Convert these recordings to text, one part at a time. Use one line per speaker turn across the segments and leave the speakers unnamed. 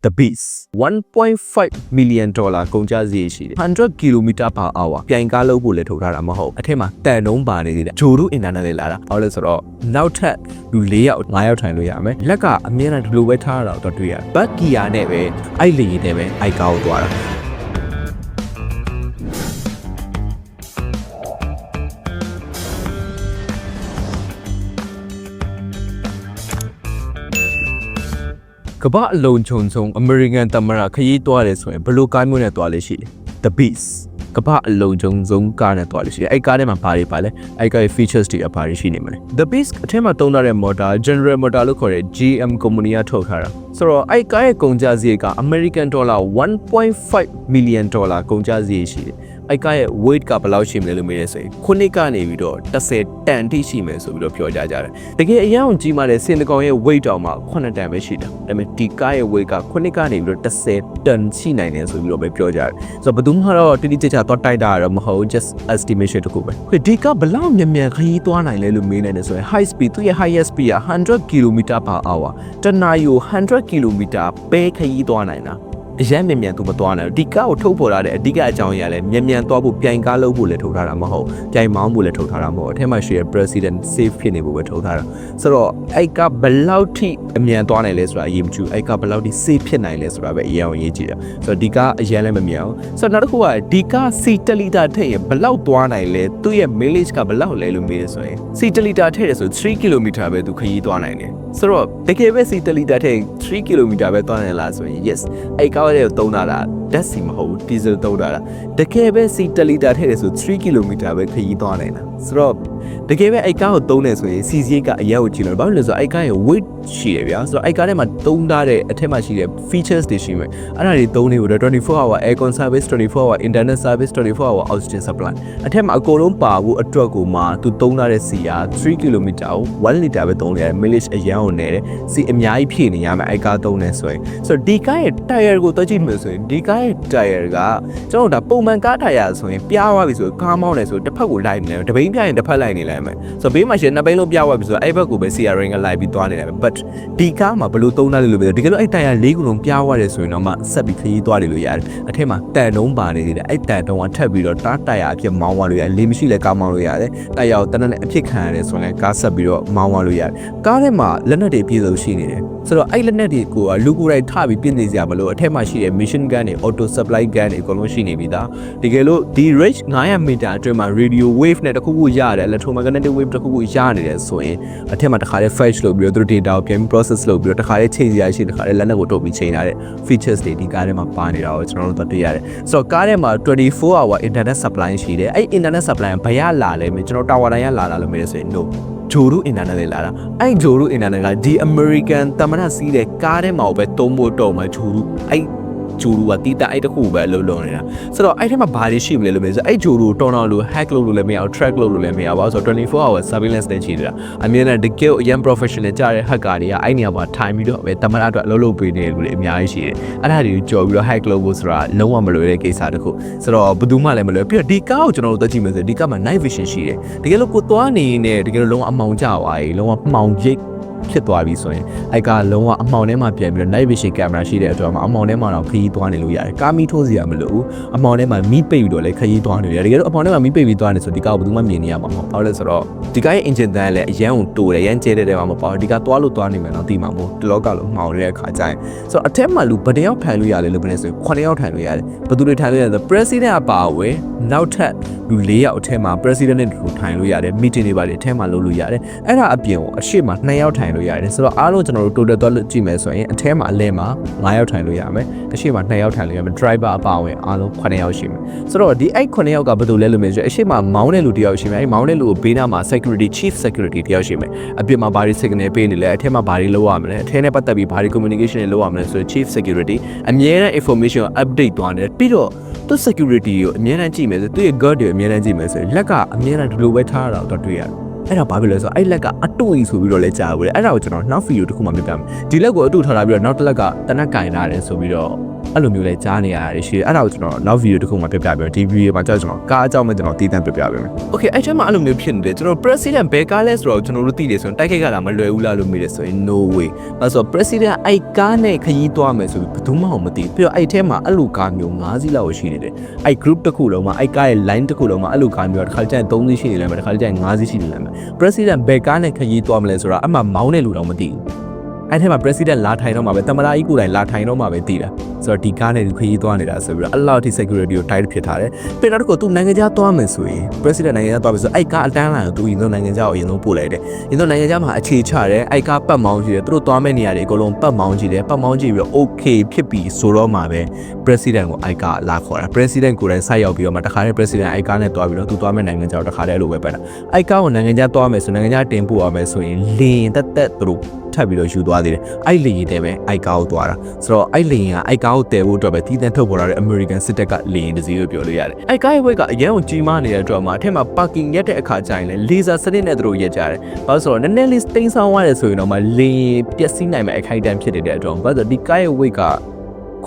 The Beast 1.5 million dollar ကုန်ကျစရိတ်ရှိတယ်100 km per hour ပြိုင်ကားလို့ဖို့လည်းထုတ်ထားတာမဟုတ်အထက်မှာတန်နှုံးပါနေသေးတယ်ဂျိုရုအင်တာနက်လေးလာတာဟုတ်လဲဆိုတော့နောက်ထပ်လူ၄ယောက်၅ယောက်ထိုင်လို့ရမယ်လက်ကအမြဲတမ်းဒီလိုပဲထားရတာတော့တွေ့ရတယ်ဘတ်ကီယာနဲ့ပဲအဲ့လေရင်နဲ့ပဲအိုက်ကားကိုသွားတာ ကမ္ဘာအလုံးခြုံခြုံအမေရိကန်သမ္မတခရီးသွားတယ်ဆိုရင်ဘယ်လိုကားမျိုးနဲ့သွားလဲရှိလဲ The Beast ကမ္ဘာအလုံးခြုံခြုံကားနဲ့သွားလို့ရှိတယ်အဲ့ကားထဲမှာဘာတွေပါလဲအဲ့ကားရဲ့ features တွေအပါတွေရှိနေမလဲ The Beast အထက်မှာသုံးထားတဲ့ motor General Motor လို့ခေါ်တဲ့ GM company ကထုတ်ထားတာဆိုတော့အဲ့ကားရဲ့ကုန်ကျစရိတ်က American dollar 1.5 million dollar ကုန်ကျစရိတ်ရှိတယ် အဲ့ကားရဲ့ weight ကဘယ်လောက်ရှိမလဲလို့မေးရဆိုရင်ခုနှစ်ကနေပြီးတော့10တန်ထိရှိမယ်ဆိုပြီးတော့ပြောကြကြတယ်တကယ်အရင်အောင်ကြီးမားတဲ့စင်တကောင်ရဲ့ weight တောင်မှ9တန်ပဲရှိတာဒါပေမဲ့ဒီကားရဲ့ weight ကခုနှစ်ကနေပြီးတော့10တန်ရှိနိုင်တယ်ဆိုပြီးတော့ပဲပြောကြတယ်ဆိုတော့ဘယ်သူမှတော့တိတိကျကျတော့တိုက်တာတော့မဟုတ် just estimation တခုပဲခွေဒီကားဘယ်လောက်မြန်မြန်ခရီးသွားနိုင်လဲလို့မေးနေတယ်ဆိုရင် high speed သူ့ရဲ့ highest speed က100 km per hour တနာရီကို100 km ပဲခရီးသွားနိုင်တာ အရန်မြန်မြန်သူမသွားနိုင်ဘူးဒီကားကိုထုတ်ပေါ်လာတဲ့အဓိကအကြောင်းအရာလဲမြန်မြန်သွားဖို့ပြိုင်ကားလုပ်ဖို့လည်းထုတ်ထားတာမဟုတ်ပြိုင်မောင်းဖို့လည်းထုတ်ထားတာမဟုတ်အထက်မှာရှိတဲ့ president safe ဖြစ်နေဖို့ပဲထုတ်ထားတာဆိုတော့အဲ့ကဘယ်လောက်ထိအမြန်သွားနိုင်လဲဆိုတာအရေးမကြီးဘူးအဲ့ကဘယ်လောက်ထိ safe ဖြစ်နိုင်လဲဆိုတာပဲအရင်အောင်ရေးကြည့်တာဆိုတော့ဒီကားအရန်လည်းမမြန်အောင်ဆိုတော့နောက်တစ်ခုကဒီကားစီတလီတာထည့်ရင်ဘယ်လောက်သွားနိုင်လဲသူ့ရဲ့ mileage ကဘယ်လောက်လဲလို့မေးရဆိုရင်စီတလီတာထည့်ရဆို3 km ပဲသူခရီးသွားနိုင်တယ်ဆိုတော့တကယ်ပဲစီတလီတာထည့်3 km ပဲသွားနိုင်လားဆိုရင် yes အဲ့ကားရဲ့သုံးတာလားဓာတ်စီမဟုတ်ဘူးဒီဇယ်သုံးတာလားတကယ်ပဲစီတလီတာထည့်တယ်ဆို3 km ပဲခရီးသွားနိုင်တာဆိုတော့ တကယ်ပဲအဲ့ကားကိုသုံးတယ်ဆိုရင် CC ကအရက်ကိုကြည့်လို့ဘာလို့လဲဆိုတော့အဲ့ကားရဲ့ weight ရှိတယ်ဗျာဆိုတော့အဲ့ကားထဲမှာသုံးထားတဲ့အထက်မှာရှိတဲ့ features တွေရှိမယ်အဲ့ဒါတွေသုံးနေဖို့24 hour aircon service 24 hour internet service 24 hour oxygen supply အထက်မှာအကုန်လုံးပါဖို့အတွက်ကိုမှသူသုံးထားတဲ့စီက3 km ကို1 liter ပဲသုံးရတယ် mileage အရန်ကိုနေတယ်စီအများကြီးဖြည့်နေရမယ်အဲ့ကားသုံးနေဆိုရင်ဆိုတော့ဒီကားရဲ့ tire ကိုတွက်ကြည့်မယ်ဆိုရင်ဒီကားရဲ့ tire ကကျွန်တော်တို့ဒါပုံမှန်ကား tire ဆိုရင်ပြားသွားပြီဆိုကားမောင်းနေဆိုတစ်ဖက်ကိုလိုက်နေတယ်တပိန်းပြရင်တစ်ဖက်လိုက်နေလိုက်မယ်ဆိုတော့ဘေးမှာရှင်နှစ်ပိန်းလုံးပြားသွားပြီဆိုတော့အဲ့ဘက်ကိုပဲ CRN ကလိုက်ပြီးသွားနေတယ် but ဒီကားမှာဘယ်လိုသုံးထားလဲလို့ပြောတကယ်လို့အဲ့ tire ၄ခုလုံးပြားသွားတယ်ဆိုရင်တော့မှဆက်ပြီးခရီးသွားတယ်လို့ရတယ်အထက်မှာတန်တုံးပါနေသေးတယ်အဲ့တန်တုံးကထပ်ပြီးတော့တား tire အဖြစ်မောင်းသွားလို့ရတယ်လေးမရှိလဲကားမောင်းလို့ရတယ် tire ကိုတနက်နဲ့အဖြစ်ခံရတယ်ဆိုရင်ကားဆက်ပြီးတော့မောင်းသွားလို့ရတယ်ကားထဲမှာလက်နက်တွေပြည့်စုံရှိနေတယ်ဆိုတော့အဲ့လက်နက်တွေကိုကလူကိုယ်တိုင်ထပြီးပြင်နေစရာမလိုအထက်မှာရှိတဲ့ mission gun တွေ auto supply gun တွေအကုန်လုံးရှိနေပြီသားတကယ်လို့ဒီ range 900 meter အတွင်းမှာ radio wave နဲ့တခုခုရတယ် electromagnetic wave တခုခုရနေတယ်ဆိုရင်အထက်မှာတခါလေး flash လုပ်ပြီးတော့သူတို့ data ကိုပြန်ပြီး process လုပ်ပြီးတော့တခါလေးချိန်စရာရှိတခါလေးလက်နက်ကိုထုတ်ပြီးချိန်ထားတဲ့ features တွေဒီကားထဲမှာပါနေတာကိုကျွန်တော်တို့တွေ့ရတယ်ဆိုတော့ကားထဲမှာ24 hour internet supply ရှိတယ်အဲ့ internet supply ကဘယ်ရလာလဲမကျွန်တော်တာဝါတိုင်းရလာတာလို့မေးလို့ဆိုရင် no ဂျိုရုအင်တာနက်လေးလာတာအဲ့ဂျိုရုအင်တာနက်ကဒီ American တမန်စီးတဲ့ကားထဲမှာပဲသုံးဖို့တော့မှဂျိုရုအဲ့ ဂျိုရုကတီးတာအဲ့တခုပဲအလုပ်လုပ်နေတာဆိုတော့အဲ့ထဲမှာဘာတွေရှိမလဲလို့မေးဆိုအဲ့ဂျိုရုတော်တော်လို့ hack လုပ်လို့လည်းမရအောင် track လုပ်လို့လည်းမရပါဘူးဆိုတော့24 hour surveillance နဲ့ရှိနေတာအမြဲတမ်းတကယ်အရင် professional ကြတဲ့ hacker တွေကအဲ့နေရာမှာထိုင်ပြီးတော့ပဲတမန်အတွက်အလုပ်လုပ်ပေးနေတယ်လို့လည်းအများကြီးရှိတယ်အဲ့ဒါတွေကိုကြော်ပြီးတော့ hack လုပ်ဖို့ဆိုတာလုံးဝမလွယ်တဲ့ကိစ္စတစ်ခုဆိုတော့ဘယ်သူမှလည်းမလွယ်ပြီးတော့ဒီကားကိုကျွန်တော်တို့သက်ကြည့်မယ်ဆိုရင်ဒီကားမှာ night vision ရှိတယ်တကယ်လို့ကိုသွားနေနေတကယ်လို့လုံးဝအမောင်ကျသွားပြီလုံးဝမှောင်ရိပ် ဖြစ်သွားပြီဆိုရင်အဲ့ကလုံးဝအမှောင်ထဲမှာပြန်ပြီးတော့ night vision camera ရှိတဲ့အတွက်မှာအမှောင်ထဲမှာတော့ခရီးသွားနေလို့ရတယ်ကားမီးထိုးစရာမလိုဘူးအမှောင်ထဲမှာမီးပိတ်ပြီးတော့လည်းခရီးသွားနေရတယ်တကယ်လို့အမှောင်ထဲမှာမီးပိတ်ပြီးသွားနေဆိုဒီကားကိုဘယ်သူမှမြင်နေရမှာမဟုတ်ဘာလို့လဲဆိုတော့ဒီကားရဲ့ engine တန်းလည်းအရန်ကိုတိုးတယ်ရန်ကျဲတဲ့တဲမှာမပေါ့ဒီကားသွားလို့သွားနေမယ်တော့သိမှာမဟုတ်ဒီလောကလုံးမှောင်နေတဲ့အခါကျရင်ဆိုတော့အထက်မှာလူဘယ်တယောက်ထိုင်လို့ရလဲလို့ပြောနေဆိုရင်9ယောက်ထိုင်လို့ရတယ်ဘယ်သူတွေထိုင်လို့ရလဲဆို president အပါအဝင်နောက်ထပ် လူ၄ယောက်အထက်မှာ president နဲ့တူထိုင်လို့ရတယ် meeting တွေပါလေအထက်မှာလုပ်လို့ရတယ်အဲ့ဒါအပြင်ကိုအရှိမ2ယောက်ထိုင်လို့ရတယ်ဆိုတော့အားလုံးကျွန်တော်တို့ total သွားလို့ကြည့်မယ်ဆိုရင်အထက်မှာအလဲမှာ9ယောက်ထိုင်လို့ရမယ်အရှိမ2ယောက်ထိုင်လို့ရမယ် driver အပါအဝင်အားလုံး9ယောက်ရှိမယ်ဆိုတော့ဒီအဲ့9ယောက်ကဘယ်သူလဲလို့မြင်ဆိုအရှိမမောင်းတဲ့လူတစ်ယောက်ရှိမယ်အဲ့မောင်းတဲ့လူကိုဘေးနားမှာ security chief security တစ်ယောက်ရှိမယ်အပြင်မှာဘာတွေ signal ပေးနေလဲအထက်မှာဘာတွေလုပ်ရမလဲအထက်နဲ့ပတ်သက်ပြီးဘာတွေ communication တွေလုပ်ရမလဲဆိုတော့ chief security အမြဲတမ်း information ကို update သွားနေတယ်ပြီးတော့သူ security ကိုအမြဲတမ်းကြည့်မယ်ဆိုသူရဲ့ guard တွေကိုအမြဲတမ်းကြည့်မယ်ဆိုရင်လက်ကအမြဲတမ်းဒီလိုပဲထားရတာတော့တွေ့ရတယ်အဲ့ဒါဘာဖြစ်လဲဆိုတော့အဲ့လက်ကအတူကြီးဆိုပြီးတော့လဲကြားဘူးလေအဲ့ဒါကိုကျွန်တော်နောက်ဗီဒီယိုတစ်ခုမှပြပြမယ်ဒီလက်ကိုအတူထားလာပြီးတော့နောက်တစ်လက်ကတနက်ကင်လာတယ်ဆိုပြီးတော့ အဲ့လိုမျိုးလဲကြားနေရတယ်ရှိတယ်အဲ့ဒါကိုကျွန်တော်နောက်ဗီဒီယိုတစ်ခုမှပြပြပေးမယ်ဒီဗီဒီယိုမှာကြောက်ကျွန်တော်ကားအကြောင်းပဲကျွန်တော်တည်တံ့ပြပြပေးမယ် Okay အဲ့ချက်မှာအဲ့လိုမျိုးဖြစ်နေတယ်ကျွန်တော် president ဘယ်ကားလဲဆိုတော့ကျွန်တော်တို့သိတယ်ဆိုရင်တိုက်ခိုက်ကလာမလွယ်ဘူးလားလို့မေးတယ်ဆိုရင် no way အဲ့ဆို president အဲ့ကားနဲ့ခရီးသွားမယ်ဆိုပြီးဘယ်သူမှမသိဘူးပြီးတော့အဲ့ထဲမှာအဲ့လိုကားမျိုး၅စီးလောက်ရှိနေတယ်အဲ့ group တစ်ခုလုံးမှာအဲ့ကားရဲ့ line တစ်ခုလုံးမှာအဲ့လိုကားမျိုးတစ်ခါကျရင်၃စီးရှိနေတယ်တစ်ခါကျရင်၅စီးရှိနေတယ် president ဘယ်ကားနဲ့ခရီးသွားမလဲဆိုတာအမှမောင်းတဲ့လူတော့မသိဘူး အဲ့ထဲမှာ president လာထိုင်တော့မှာပဲတမနာကြီးကိုယ်တိုင်လာထိုင်တော့မှာပဲတည်တာဆိုတော့ဒီကားနဲ့ခရီးသွားနေတာဆိုပြီးတော့အလောက်ထိ security ကို tight ဖြစ်ထားတယ်ပြီးတော့သူနိုင်ငံခြားသွားမယ်ဆိုရင် president နိုင်ငံခြားသွားပြီဆိုအဲ့ကားအတန်းလာတော့သူရင်တော့နိုင်ငံခြားကိုအရင်ဆုံးပို့လိုက်တယ်ရင်တော့နိုင်ငံခြားမှာအခြေချတယ်အဲ့ကားပတ်မောင်းကြည့်တယ်သူတို့သွားမယ့်နေရာတွေအကုန်လုံးပတ်မောင်းကြည့်တယ်ပတ်မောင်းကြည့်ပြီးတော့ okay ဖြစ်ပြီဆိုတော့မှပဲ president ကိုအဲ့ကားလာခေါ်တာ president ကိုယ်တိုင်ဆိုက်ရောက်ပြီးတော့မှတခါတည်း president အဲ့ကားနဲ့သွားပြီးတော့သူသွားမယ့်နိုင်ငံခြားကိုတခါတည်းအဲ့လိုပဲပတ်တာအဲ့ကားကိုနိုင်ငံခြားသွားမယ်ဆိုနိုင်ငံခြားတင်ပို့ရမယ်ဆိုရင်လင်းတက်တက်သူတို့ ထပ်ပြီးတော့ယူသွားသေးတယ်အဲ့လေရင်တဲ့ပဲအိုက်ကားကိုသွားတာဆိုတော့အဲ့လေရင်ကအိုက်ကားကိုတည်ဖို့အတွက်ပဲတည်တံ့ထုတ်ပေါ်လာတဲ့ American စစ်တပ်ကလေရင်တစ်စီးကိုပြောလို့ရတယ်အိုက်ကားရဲ့ဘက်ကအရန်ကိုကြီးမားနေတဲ့အတွက်မှာအထက်မှာ parking ရက်တဲ့အခါကျရင်လေ laser စနစ်နဲ့သူတို့ရက်ကြတယ်ဘာလို့ဆိုတော့နည်းနည်းလေးတိမ်ဆောင်ရတယ်ဆိုရင်တော့မှလေရင်ပျက်စီးနိုင်မယ့်အခိုက်အတန့်ဖြစ်နေတဲ့အတွက်ဘာလို့ဆိုတော့ဒီကားရဲ့ weight က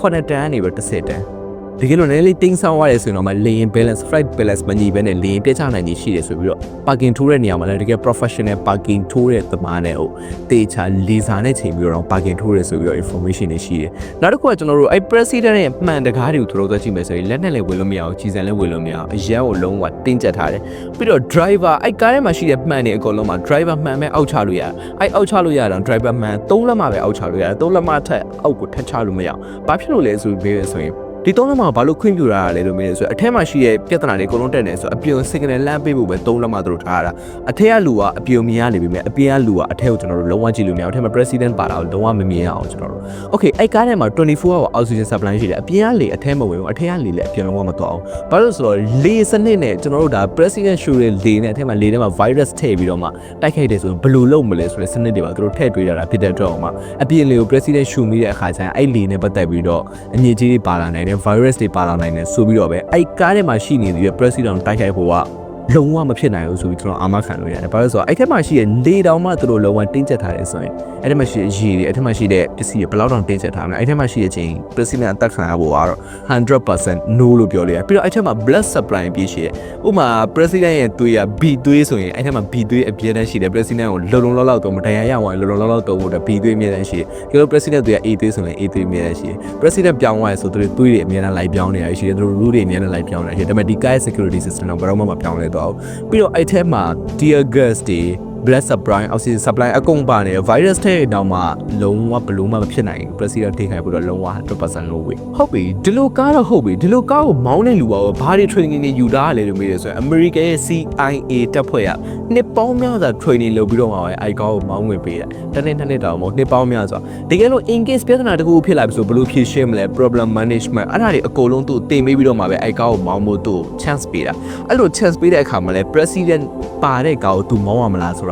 9တန်းနေပဲ10တန်း တကယ်လို့နည်းနည်းလေးတင်းဆောင်ရတယ်ဆိုရင်တော့မှလေရင် balance flight balance မညီဘဲနဲ့လေရင်ပြတ်ချနိုင်ကြီးရှိတယ်ဆိုပြီးတော့ parking ထိုးတဲ့နေရာမှာလည်းတကယ် professional parking ထိုးတဲ့သမားနဲ့ဟိုတေချာ laser နဲ့ချိန်ပြီးတော့ parking ထိုးရဲဆိုပြီးတော့ information တွေရှိတယ်နောက်တစ်ခုကကျွန်တော်တို့အဲ့ president ရဲ့မှန်တကားတွေကိုတို့တော့ကြည့်မယ်ဆိုရင်လက်နဲ့လည်းဝင်လို့မရအောင်ကြီးစံလည်းဝင်လို့မရအောင်အရန်ကိုလုံးဝတင်းကျပ်ထားတယ်ပြီးတော့ driver အဲ့ကားထဲမှာရှိတဲ့မှန်တွေအကုန်လုံးမှာ driver မှန်ပဲအောက်ချလို့ရတယ်အဲ့အောက်ချလို့ရတာ driver မှန်၃လက်မှပဲအောက်ချလို့ရတယ်၃လက်မှထက်အောက်ကိုထပ်ချလို့မရအောင်ဘာဖြစ်လို့လဲဆိုပြီးပဲဆိုရင် ဒီသုံးလက်မဘာလို့ခွင့်ပြုရတာလဲလို့မေးတယ်ဆိုတော့အထက်မှာရှိတဲ့ပြဿနာတွေအကုန်လုံးတက်နေဆိုတော့အပြုံ signal လမ်းပေးဖို့ပဲသုံးလက်မသူတို့ထားရတာအထက်ကလူကအပြုံမြင်ရနေပြီမြဲအပြင်ကလူကအထက်ကိုကျွန်တော်တို့လုံးဝကြည့်လို့မရအောင်အထက်မှာ president ပါတာကိုလုံးဝမမြင်ရအောင်ကျွန်တော်တို့ okay အဲ့ကားထဲမှာ24 hour oxygen supply ရှိတယ်အပြင်ကလေအထက်မဝင်ဘူးအထက်ကလေလည်းအပြင်လုံးဝမတော့အောင်ဘာလို့ဆိုတော့လေစနစ်နဲ့ကျွန်တော်တို့ဒါ president show တွေလေနဲ့အထက်မှာလေထဲမှာ virus ထည့်ပြီးတော့မှတိုက်ခိုက်တယ်ဆိုရင်ဘယ်လိုလုပ်မလဲဆိုတဲ့စနစ်တွေပါသူတို့ထည့်တွေးရတာဖြစ်တဲ့အတွက်မှအပြင်လေကို president show မိတဲ့အခါကျရင်အဲ့လေနဲ့ပတ်သက်ပြီးတော့အငြိကြီးတွေပါလာနိုင်တယ် virus တွေပါလာနိုင်တယ်ဆိုပြီးတော့ပဲအဲ့ကားထဲမှာရှိနေတဲ့ president တိုက်ခိုက်ဖို့က လုံးဝမဖြစ်နိုင်ဘူးဆိုပြီးကျွန်တော်အာမခံလို့ရတယ်။ဘာလို့လဲဆိုတော့အဲ့ထက်မှရှိတဲ့လေတောင်မှသူတို့လုံးဝတင်းကျပ်ထားတယ်ဆိုရင်အဲ့ထက်မှရှိတဲ့ရေတွေအဲ့ထက်မှရှိတဲ့ပစ္စည်းတွေဘယ်လောက်တောင်တင်းကျပ်ထားမလဲ။အဲ့ထက်မှရှိတဲ့ချိန် president အသက်ခံရဖို့ကတော့100% no လို့ပြောလို့ရတယ်။ပြီးတော့အဲ့ထက်မှ blood supply ပြည့်ရှိတယ်။ဥပမာ president ရဲ့သွေးက B သွေးဆိုရင်အဲ့ထက်မှ B သွေးအပြည့်တန်းရှိတယ် president ကိုလုံလုံလောက်လောက်တော့မတရားရအောင်လုံလုံလောက်လောက်တော့ဖို့ B သွေးအမြဲတမ်းရှိတယ်။ဒီလို president သွေးက A သွေးဆိုရင် A သွေးအမြဲတမ်းရှိတယ်။ president ပြောင်းသွားရဆိုသူတို့သွေးတွေအမြဲတမ်းလိုက်ပြောင်းနေတာရှိတယ်။သူတို့ rule တွေအမြဲတမ်းလိုက်ပြောင်းနေတာရှိတယ်။ဒါပေမဲ့ဒီ guy security system တော့ဘယ်တော့မှမပြောင်းလဲတော့ဘူး။ပြီးတော့အဲ့ထဲမှာ tear gas တွေ blood supply oxygen supply အကုန်ပါနေတယ် virus ထဲတောင်မှလုံးဝဘလို့မှမဖြစ်နိုင်ဘူး president ထိခိုက်ပြီးတော့လုံးဝ100% low way ဟုတ်ပြီဒီလိုကားတော့ဟုတ်ပြီဒီလိုကားကိုမောင်းတဲ့လူပါဘာတွေ training တွေယူတာလဲလို့မေးတယ်ဆိုရင် American ရဲ့ CIA တပ်ဖွဲ့ကနှစ်ပေါင်းများစွာ training လုပ်ပြီးတော့မှပဲအဲ့ကားကိုမောင်းဝင်ပေးတာတနေ့တစ်နေ့တောင်မဟုတ်နှစ်ပေါင်းများစွာတကယ်လို့ in case ပြဿနာတစ်ခုဖြစ်လာပြီဆိုဘယ်လိုဖြေရှင်းမလဲ problem management အဲ့ဒါတွေအကုန်လုံးသူတင်ပေးပြီးတော့မှပဲအဲ့ကားကိုမောင်းဖို့သူ chance ပေးတာအဲ့လို chance ပေးတဲ့အခါမှာလဲ president ပါတဲ့ကားကိုသူမောင်းရမလားဆိုတာ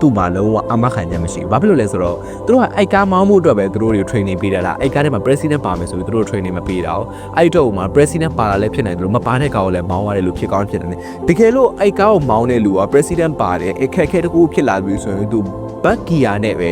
သူ့မှာလုံးဝအမခံချက်မရှိဘူး။ဘာဖြစ်လို့လဲဆိုတော့သူတို့ကအိုက်ကားမောင်းမှုအတွက်ပဲသူတို့တွေ training ပေးတာလား။အိုက်ကားထဲမှာ president ပါမယ်ဆိုပြီးသူတို့ training မပေးတာ။အဲ့တော့မှာ president ပါလာလည်းဖြစ်နိုင်တယ်လို့မပါတဲ့ကောင်ကိုလည်းမောင်းရတယ်လို့ဖြစ်ကောင်းဖြစ်တယ်။တကယ်လို့အိုက်ကားကိုမောင်းတဲ့လူက president ပါတယ်အခက်အခဲတစ်ခုဖြစ်လာပြီဆိုရင်သူ back gear နဲ့ပဲ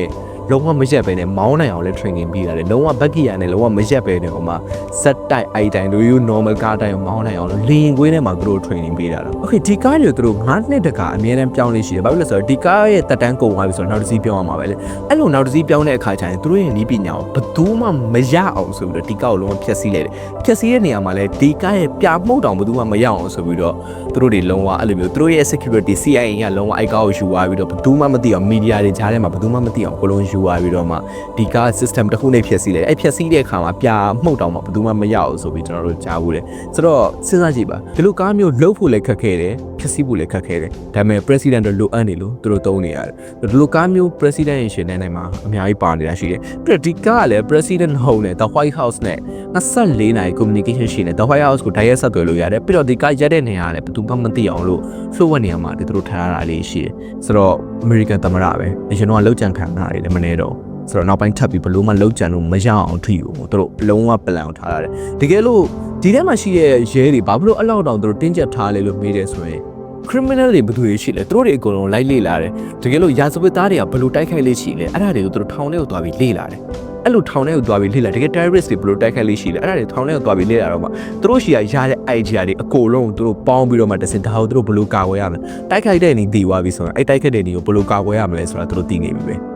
လုံးဝမရက်ပဲနဲ့မောင်းနိုင်အောင်လဲ training ပေးရတယ်လုံးဝ back gear နဲ့လုံးဝမရက်ပဲနဲ့ဟိုမှာ set တိုက်အိုက်တိုင်းတို့ you normal car တိုင်းကိုမောင်းနိုင်အောင်လို့လေရင်ကွေးထဲမှာသူတို့ training ပေးတာလား okay ဒီကားတွေကိုသူတို့9နှစ်တကအများတန်းပြောင်းလို့ရှိတယ်ဘာဖြစ်လဲဆိုတော့ဒီကားရဲ့တက်တန်းကုန်သွားပြီဆိုတော့နောက်တစ်စီးပြောင်းအောင်ပါပဲလေအဲ့လိုနောက်တစ်စီးပြောင်းတဲ့အခါကျရင်သူတို့ရဲ့နီးပညာကိုဘယ်သူမှမရအောင်ဆိုပြီးတော့ဒီကားကိုလုံးဝဖျက်ဆီးလိုက်တယ်ဖျက်ဆီးတဲ့နေရာမှာလဲဒီကားရဲ့ပြမှုတ်တောင်ဘယ်သူမှမရအောင်ဆိုပြီးတော့သူတို့တွေလုံးဝအဲ့လိုမျိုးသူတို့ရဲ့ security CIA ကလုံးဝအဲ့ကားကိုယူသွားပြီးတော့ဘယ်သူမှမသိအောင် media တွေကြားထဲမှာဘယ်သူမှမသိအောင်ကိုလုံးယူသွားပြီးတော့မှဒီကား system တစ်ခုနဲ့ဖျက်ဆီးလိုက်တယ်အဲ့ဖျက်ဆီးတဲ့အခါမှာပြမှုတ်တောင်မှဘယ်သူမှမရအောင်ဆိုပြီးကျွန်တော်တို့ကြားဘူးတယ်ဆိုတော့စဉ်းစားကြည့်ပါဒီလိုကားမျိုးလှုပ်ဖို့လည်းခက်ခဲတယ်ဖျက်ဆီးဖို့လည်းခက်ခဲတယ်ဒါပေမဲ့ president တို့လိုအပ်နေလို့သူတို့သုံးနေရတယ်ဒီလိုကားမျိုး president ရဲ့ရှင်တဲ့နိုင်မှာအများကြီးပါနေတာရှိတယ်ပြီးတော့ဒီကားကလည်း president home နဲ့ the white house နဲ့24နာရီ communication ရှိနေ the white house ကိုတိုက်ရိုက်ဆက်သွယ်လို့ရတယ်ပြီးတော့ဒီကားရက်တဲ့နေရာကလည်းဘယ်သူမှမသိအောင်လို့ flow ဝက်နေရာမှာဒီသူတို့ထားရတာလေးရှိတယ်ဆိုတော့ American သမ္မတပဲအရင်တော့လှုပ်ကြံခံတာတွေလည်းမနေတော့ဆိုတော့နောက်ပိုင်းထပ်ပြီးဘလို့မှလှုပ်ကြံလို့မရအောင်ထိဘူးသူတို့လုံးဝပလန်ထားရတယ်တကယ်လို့ဒီထဲမှာရှိတဲ့ရဲတွေဘာဖြစ်လို့အဲ့လောက်တောင်သူတို့တင်းကျပ်ထားလဲလို့မေးတယ်ဆိုရင် criminal တွေဘယ်သူတွေရှိလဲသူတို့တွေအကုန်လုံးလိုက်လေ့လာတယ်တကယ်လို့ရာဇဝတ်သားတွေကဘယ်လိုတိုက်ခိုက်လေးရှိလဲအဲ့ဒါတွေကိုသူတို့ထောင်ထဲကိုသွားပြီးလေ့လာတယ်အဲ့လိုထောင်ထဲကိုသွားပြီးလေ့လာတကယ် terrorist တွေဘယ်လိုတိုက်ခိုက်လေးရှိလဲအဲ့ဒါတွေထောင်ထဲကိုသွားပြီးလေ့လာတော့မှသူတို့ရှိရရတဲ့ idea တွေအကုန်လုံးသူတို့ပေါင်းပြီးတော့မှတစ်စင်ဒါကိုသူတို့ဘယ်လိုကာကွယ်ရမလဲတိုက်ခိုက်တဲ့နေတည်သွားပြီဆိုရင်အဲ့တိုက်ခိုက်တဲ့နေကိုဘယ်လိုကာကွယ်ရမလဲဆိုတာသူတို့သိနေပြီပဲ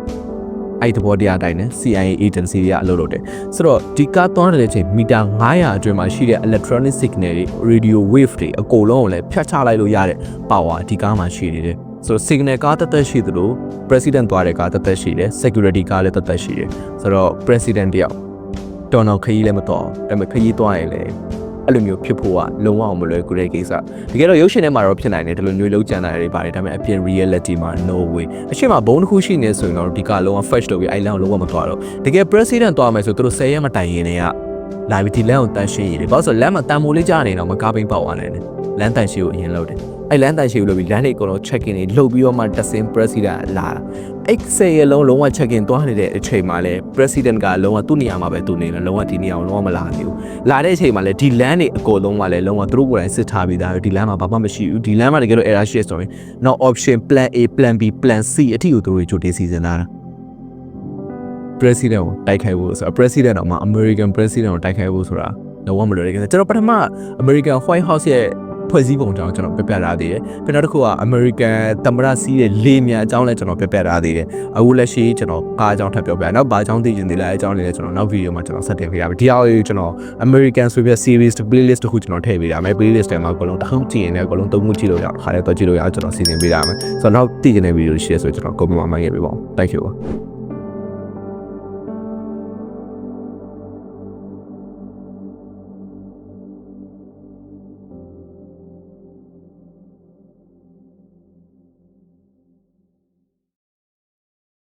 အဲ့ဒီဘောတရားအတိုင်းနဲ့ CIA agency တွေကအလုပ်လုပ်တယ်ဆိုတော့ဒီကားသွားတဲ့အချိန်မီတာ900အတွင်းမှာရှိတဲ့ electronic signal တွေ radio wave တွေအကုန်လုံးကိုလည်းဖြတ်ချလိုက်လို့ရတဲ့ power ဒီကားမှာရှိနေတယ်ဆိုတော့ signal ကားတက်တက်ရှိသလို president သွားတဲ့ကားတက်တက်ရှိတယ် security ကားလည်းတက်တက်ရှိတယ်ဆိုတော့ president တယောက်တော်တော်ခရီးလည်းမတော်ဒါပေမဲ့ခရီးသွားရင်လည်း အဲ့လိုမျိုးဖြစ်ဖို့ကလုံးဝမလွယ်ကူတဲ့ကိစ္စတကယ်တော့ရုပ်ရှင်ထဲမှာတော့ဖြစ်နိုင်တယ်ဒီလိုမျိုးလုံးကြံတာတွေပါတယ်ဒါပေမဲ့အပြင် reality မှာ no way အရှိမဘုံတစ်ခုရှိနေဆိုရင်တော့ဒီကလုံးဝ fresh လုပ်ပြီးအဲ့လမ်းကိုလုံးဝမသွားတော့တကယ် president သွားမယ်ဆိုသူတို့10ရက်မတိုင်ရင်လည်းလာပြီးဒီလမ်းကိုတန်းရှင်းရည်တယ်ဘာလို့ဆိုလမ်းမှာတန်မိုးလေးကြားနေတော့မကားပိန်းပေါက်သွားနိုင်တယ်လမ်းတန်ရှင်းကိုအရင်လုပ်တယ်အဲ့လမ်းတန်ရှင်းကိုလုပ်ပြီးလမ်းလေးအကုန်လုံး check in တွေလုပ်ပြီးတော့မှတဆင် president လာတာ အဲ့ဆယ်ရက်လုံးလုံးဝ check in သွားနေတဲ့အချိန်မှာလဲ president ကလုံးဝသူ့နေရာမှာပဲသူနေတယ်လုံးဝဒီနေရာကိုလုံးဝမလာသေးဘူးလာတဲ့အချိန်မှာလဲဒီလမ်းတွေအကုန်လုံးကလည်းလုံးဝသူတို့ကိုယ်တိုင်စစ်ထားပြီးသားပဲဒီလမ်းမှာဘာမှမရှိဘူးဒီလမ်းမှာတကယ်လို့ error ရှိဆိုရင်နောက် option plan A plan B plan C အထိကိုသူတို့ကြိုတင်စီစဉ်လာတာ president ကိုတိုက်ခိုက်ဖို့ဆိုတော့ president တော့မှ American president ကိုတိုက်ခိုက်ဖို့ဆိုတာတော့မလွယ်တဲ့ကိစ္စကျွန်တော်ပထမ American White House ရဲ့ ဖွဲ့စည်းပုံကြောင့်ကျွန်တော်ပြပြထားသေးတယ်ပြီးနောက်တစ်ခုက American သမ္မတစီးရဲ့လေးမြန်အကြောင်းလည်းကျွန်တော်ပြပြထားသေးတယ်အခုလက်ရှိကျွန်တော်ကားအကြောင်းထပ်ပြောပြနောက်ဘာအကြောင်းသိချင်သေးလဲအကြောင်းလေးလည်းကျွန်တော်နောက်ဗီဒီယိုမှာကျွန်တော်ဆက်တင်ပေးရမယ်ဒီအောက်ကိုကျွန်တော် American ဆိုပြ series playlist တစ်ခုကျွန်တော်ထည့်ပေးရမယ် playlist ထဲမှာအကုန်လုံးတစ်ခုကြည့်ရင်လည်းအကုန်လုံးသုံးခုကြည့်လို့ရအောင်ခါလေးတော့ကြည့်လို့ရအောင်ကျွန်တော်စီစဉ်ပေးရမယ်ဆိုတော့နောက်သိချင်တဲ့ဗီဒီယို share ဆိုကျွန်တော် comment မှာမှတ်ခဲ့ပေးပါဦး thank you